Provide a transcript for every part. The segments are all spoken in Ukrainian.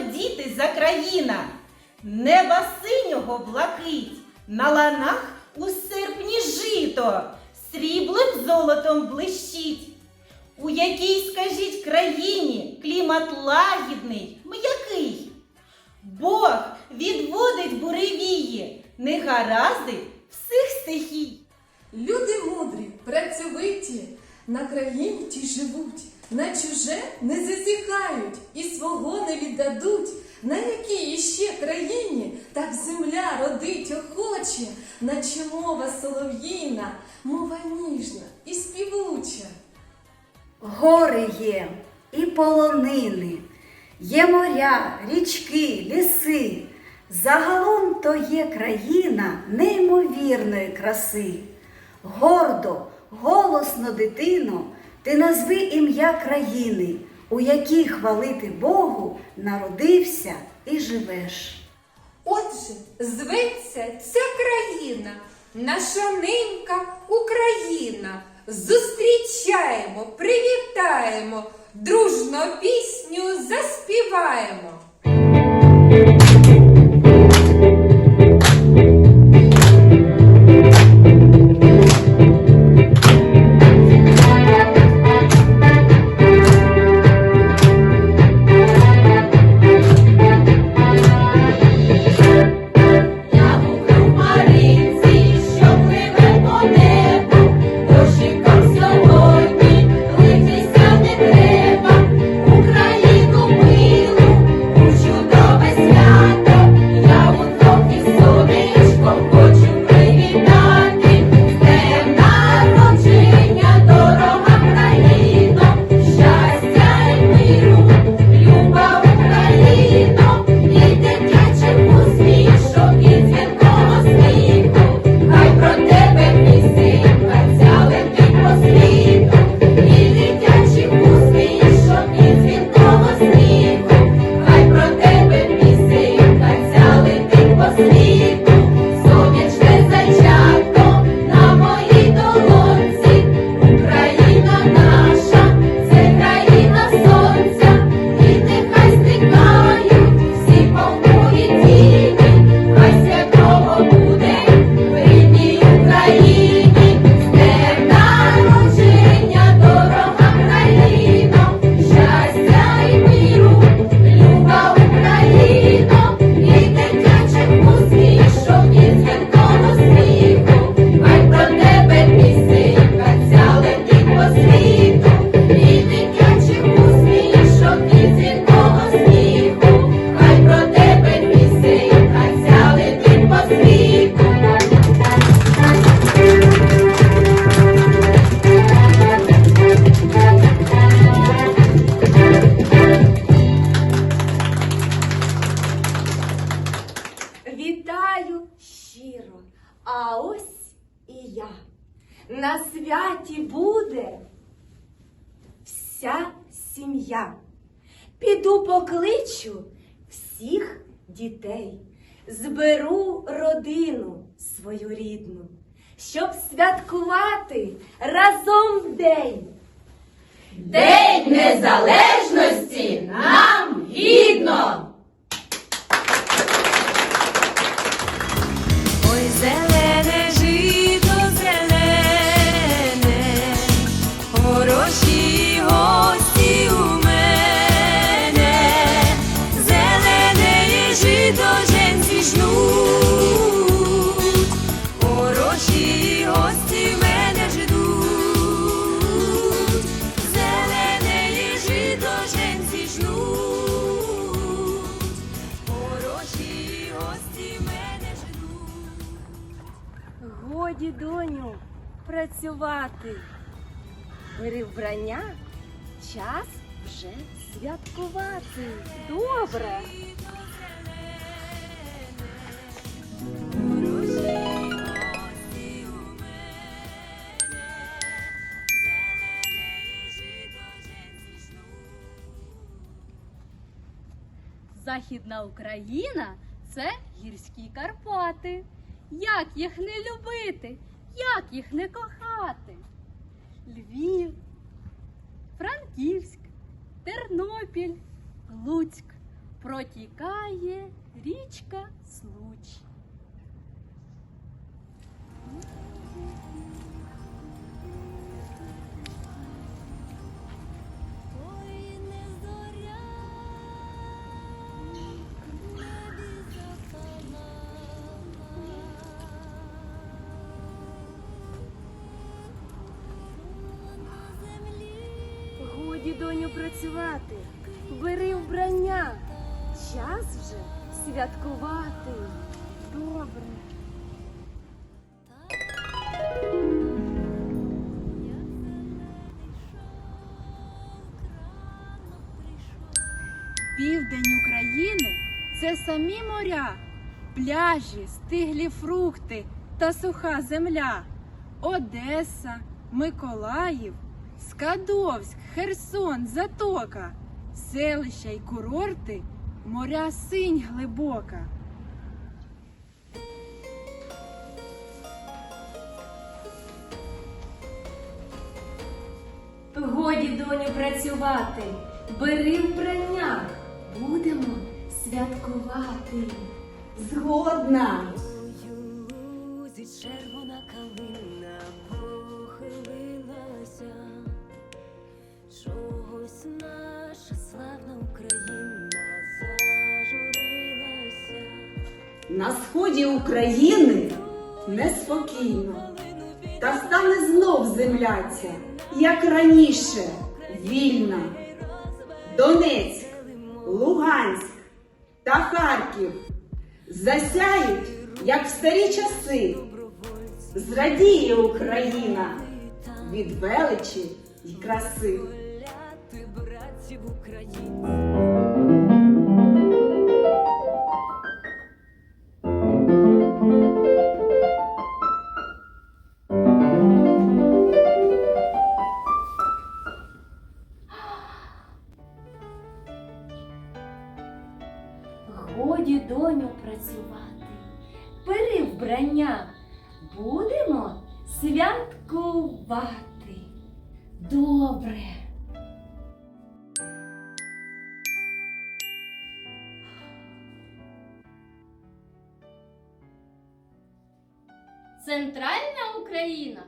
діти за країна? Неба синього блакить, на ланах у серпні жито, сріблим золотом блищить. У якій, скажіть, країні клімат лагідний, м'який? Бог відводить буревії, негаразди всіх стихій. Люди мудрі, працьовиті, на країні ті живуть, на чуже не зазіхають і свого не віддадуть. На якій іще країні так земля родить охоче, наче мова солов'їна, мова ніжна і співуча. Гори є і полонини, є моря, річки, ліси. Загалом то є країна неймовірної краси. Гордо, голосно, дитино, ти назви ім'я країни, у якій хвалити Богу народився і живеш. Отже, зветься ця країна, наша нинька Україна. Зустрічаємо, привітаємо, дружно пісню заспіваємо. Піду покличу всіх дітей, зберу родину свою рідну, щоб святкувати разом день. День незалежності нам гідно! Ой, зелене хороші гості мене ждуть, зелене жито женці жнуть, хороші гості мене ждуть. Годі, доню, працювати. Бери вбрання, час вже святкувати. Добре. Західна Україна це гірські Карпати. Як їх не любити, як їх не кохати? Львів, Франківськ, Тернопіль, Луцьк, протікає річка Случ. Доню, працювати, бери вбрання. Час вже святкувати. Добре. Південь України це самі моря, пляжі, стиглі фрукти та суха земля. Одеса, Миколаїв, Скадовськ, Херсон, Затока, селища й курорти, моря синь глибока. Годі, доню, працювати, бери вбрання. Будемо святкувати. Згодна. На сході України неспокійно. Та стане знов земля як раніше, вільна. Донецьк, Луганськ та Харків засяють, як в старі часи. Зрадіє Україна від величі й краси. Братів українців. Добре. Центральна Україна.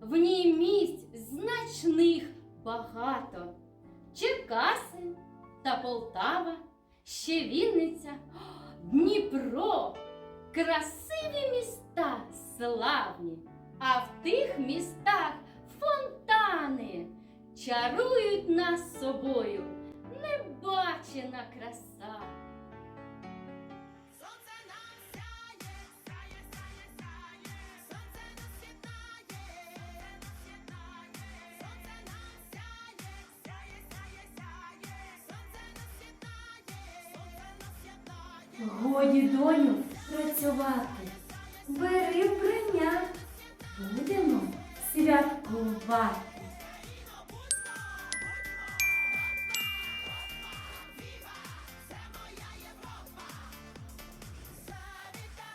В ній місць значних багато. Черкаси та Полтава, ще Вінниця, Дніпро. Красиві міста славні, а в тих містах чарують нас собою небачена краса. Годі, доню, працювати, бери вбрання. Будемо святкувати.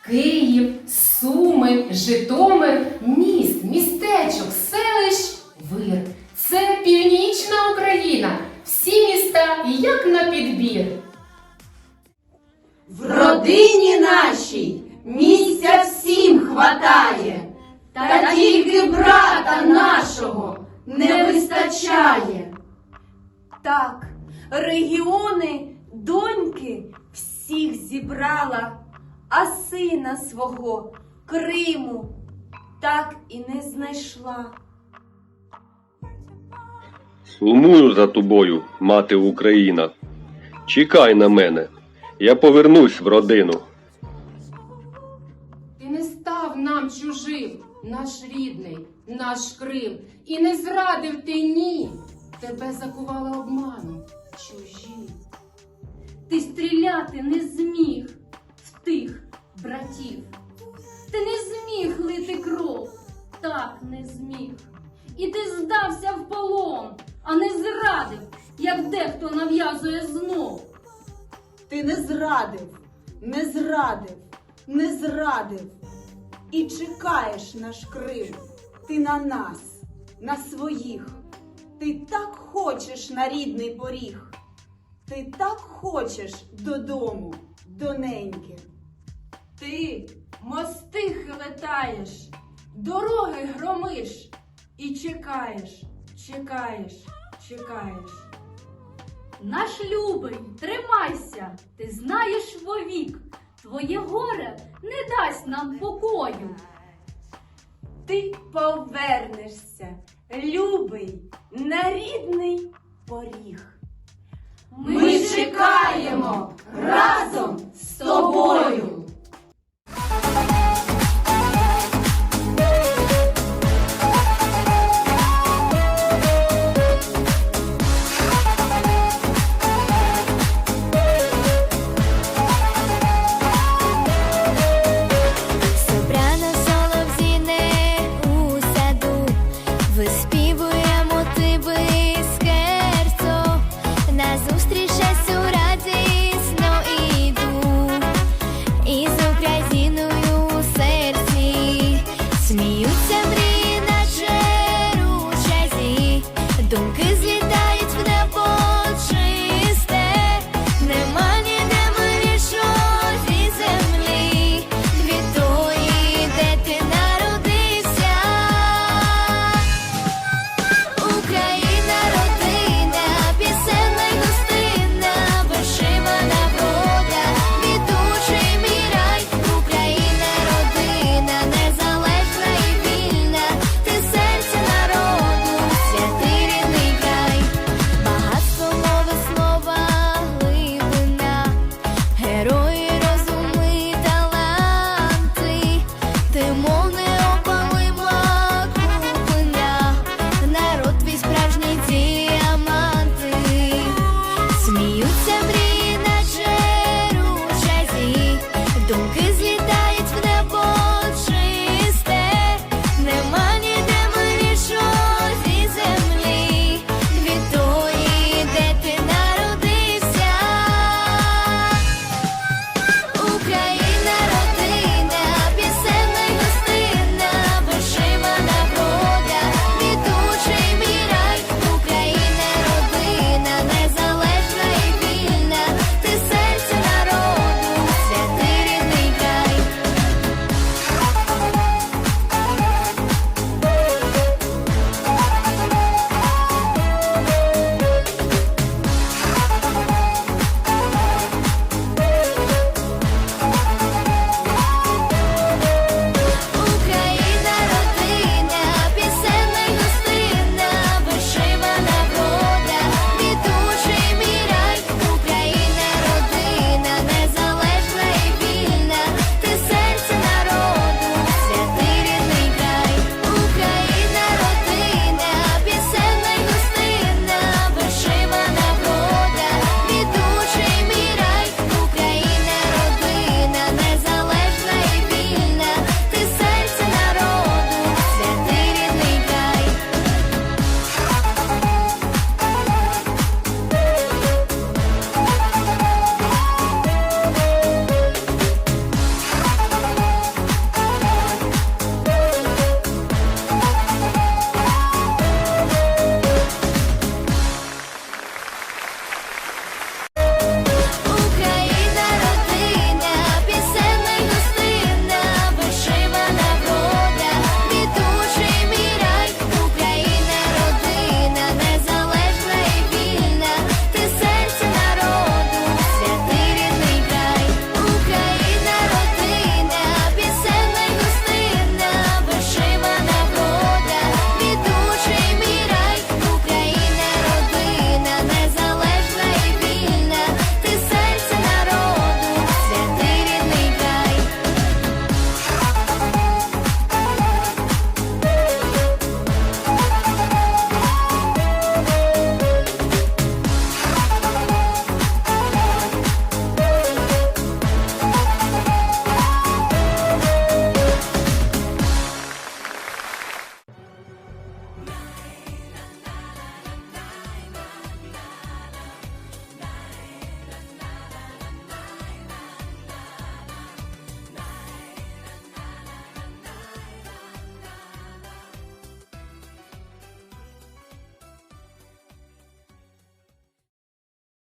Київ, Суми, Житомир, міст, містечок, селищ, вир. Це північна Україна. Всі міста як на підбір. В родині нашій місця всім хватає, та тільки брата нашого не вистачає. Так, регіони, доньки всіх зібрала, а сина свого Криму так і не знайшла. Сумую за тобою, мати Україна. Чекай на мене, я повернусь в родину. Ти не став нам чужим, наш рідний, наш Крим, і не зрадив ти ні. Тебе закували обманом чужі. Ти стріляти не зміг в тих братів. Ти не зміг лити кров, так не зміг. І ти здався в полон, а не зрадив, як дехто нав'язує знов. Ти не зрадив, не зрадив, не зрадив. І чекаєш наш Крим, ти на нас, на своїх. Ти так хочеш на рідний поріг. Ти так хочеш додому, доненьке. Ти мости хилетаєш, дороги громиш і чекаєш, чекаєш, чекаєш. Наш любий, тримайся, ти знаєш вовік, твоє горе не дасть нам покою. Ти повернешся, любий, на рідний поріг. Ми чекаємо разом з тобою.